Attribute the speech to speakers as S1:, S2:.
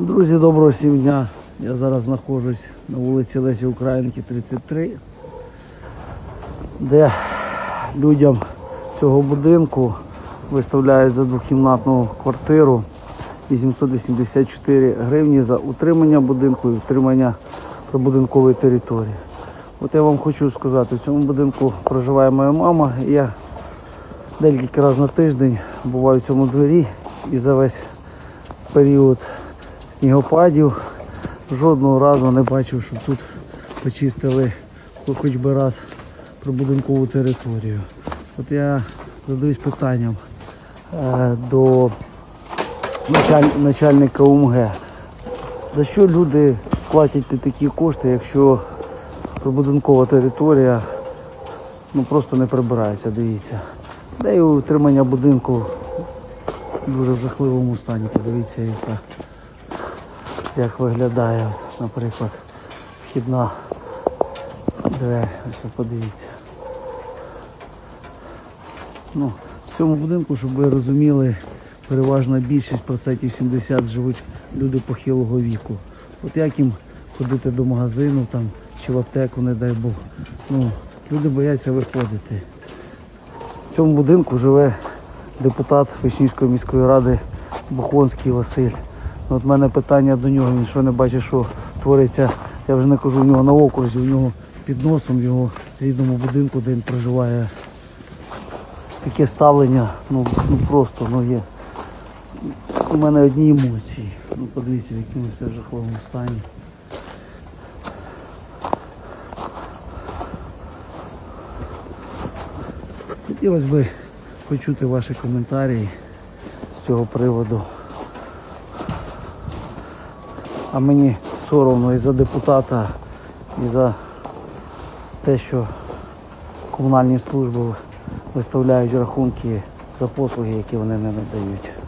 S1: Друзі, доброго всім дня. Я зараз знаходжусь на вулиці Лесі Українки, 33, де людям цього будинку виставляють за двокімнатну квартиру 884 гривні за утримання будинку і утримання прибудинкової території. От я вам хочу сказати, в цьому будинку проживає моя мама. І я декілька разів на тиждень буваю в цьому дворі і за весь період снігопадів жодного разу не бачив, щоб тут почистили хоч би раз прибудинкову територію. От я задаюсь питанням е, до начальника УМГ. За що люди платять такі кошти, якщо прибудинкова територія ну, просто не прибирається, дивіться. Де і утримання будинку дуже в жахливому стані. Подивіться, яка, як виглядає, наприклад, вхідна двері. Подивіться. Ну, в цьому будинку, щоб ви розуміли, переважна більшість процентів 70 живуть люди похилого віку. От як їм ходити до магазину там, чи в аптеку, не дай Бог. Ну, люди бояться виходити. В цьому будинку живе депутат Вишнівської міської ради Бухонський Василь. От в мене питання до нього, він що не бачить, що твориться, я вже не кажу, у нього на окрузі, у нього під носом, в його рідному будинку, де він проживає. Таке ставлення, ну, ну просто ну, є. У мене одні емоції. Ну, подивіться, в якому в жахливому стані. Хотілося б почути ваші коментарі з цього приводу. А мені соромно і за депутата, і за те, що комунальні служби виставляють рахунки за послуги, які вони не надають.